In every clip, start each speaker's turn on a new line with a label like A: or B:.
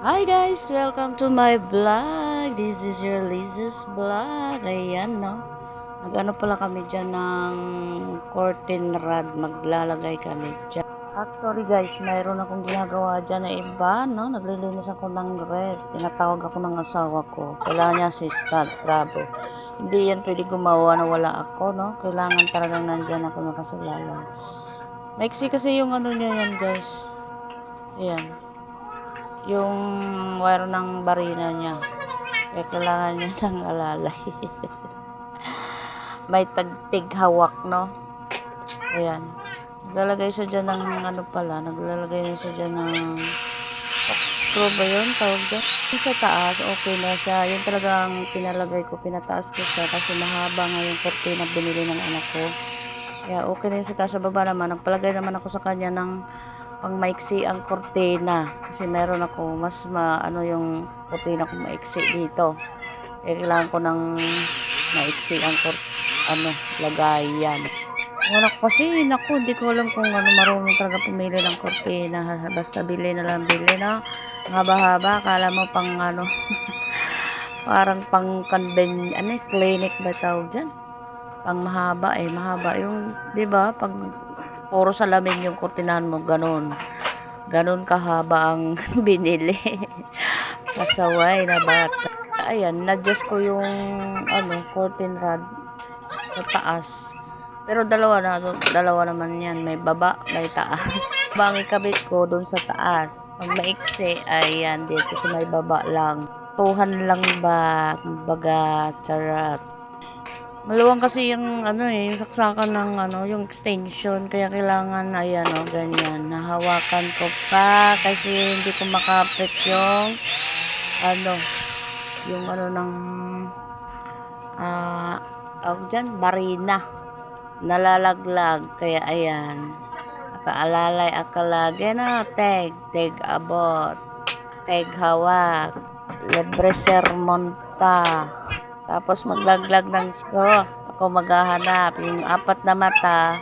A: Hi guys! Welcome to my vlog. This is your Liz's vlog. Ayan, no? Nagano pala kami dyan ng curtain rod. Maglalagay kami dyan. Actually guys, mayroon akong ginagawa dyan na iba, no? Naglilinis ako ng red. Tinatawag ako ng asawa ko. Kailangan niya assistant. Grabe. Hindi yan pwede gumawa na wala ako, no? Kailangan talagang nandyan ako nakasalala. Maiksi kasi yung ano niya yan guys. Ayan yung wire ng barina niya. Kaya kailangan niya ng alalay. May tagtig hawak, no? Ayan. Naglalagay siya dyan ng ano pala, naglalagay na siya dyan ng screw ba yun? Tawag dyan? Sa taas, okay na siya. Yun talagang pinalagay ko, pinataas ko siya kasi mahaba nga yung kortina binili ng anak ko. Kaya okay na sa taas. Sa baba naman, nagpalagay naman ako sa kanya ng pang maiksi ang kortina kasi meron ako mas ma, ano yung kortina ko maiksi dito. Eh, kailangan ko ng maiksi ang ano lagayan. Anak ko kasi naku hindi ko alam kung ano marunong talaga pumili ng kortina basta bili na lang bili na. Haba-haba. Akala mo pang ano parang pang conven ano clinic ba tawag dyan? Pang mahaba eh mahaba yung di ba? Pag puro salamin yung kurtinahan mo, ganun. Ganun kahaba ang binili. Pasaway na bata. Ayan, na-adjust ko yung ano, curtain rod sa taas. Pero dalawa na, dalawa naman yan. May baba, may taas. Bang ikabit ko dun sa taas. Pag maiksi, ayan, dito sa may baba lang. Tuhan lang ba, baga, charat. Maluwang kasi yung ano eh, yung saksakan ng ano, yung extension. Kaya kailangan, ayan o, ganyan. Nahawakan ko pa kasi hindi ko makapit yung ano, yung ano ng ah, tawag dyan, barina. Nalalaglag. Kaya ayan. Akaalalay, akalagi na. Teg, teg abot. Teg hawak. Libre sermon pa. Tapos maglaglag ng screw. Ako maghahanap. Yung apat na mata,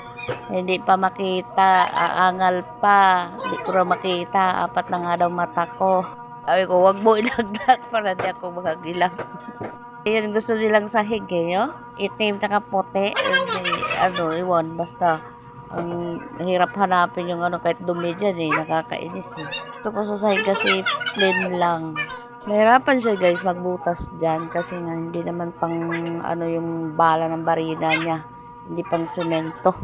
A: hindi pa makita. Aangal pa. Hindi ko makita. Apat na nga daw mata ko. Sabi ko, wag mo ilaglag para di ako magagilang. Yun, gusto nilang sahig eh, no? Itim tsaka puti. Hindi, ano, iwan. Basta, ang hirap hanapin yung ano, kahit dumi dyan eh. Nakakainis eh. Gusto ko sa sahig kasi plain lang. Nahirapan siya guys magbutas dyan kasi nga hindi naman pang ano yung bala ng barina niya. Hindi pang semento.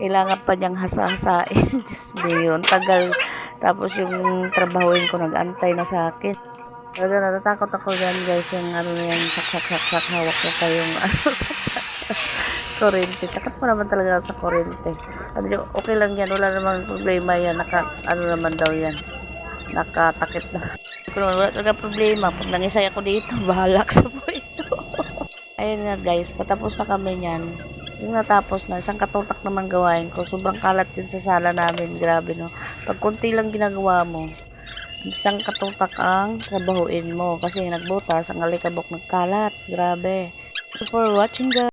A: Kailangan pa niyang hasa-hasain. Diyos mo yun. Tagal. Tapos yung trabahuin ko nag-antay na sa akin. Talaga natatakot ako dyan guys yung ano na yan sak-sak-sak-sak hawak ko pa yung ano kurente. Takot mo naman talaga sa kurente. Sabi niyo, okay lang yan. Wala namang problema yan. Naka, ano naman daw yan. Nakatakit na. Wala talaga problema. Pag nangisay ako dito, bahalak sa ito. Ayun nga guys, patapos na kami niyan. Yung natapos na, isang katutak naman gawain ko. Sobrang kalat din sa sala namin. Grabe no. Pag kunti lang ginagawa mo, isang katutak ang trabahuin mo. Kasi nagbutas, ang alikabok nagkalat. Grabe. You for watching guys.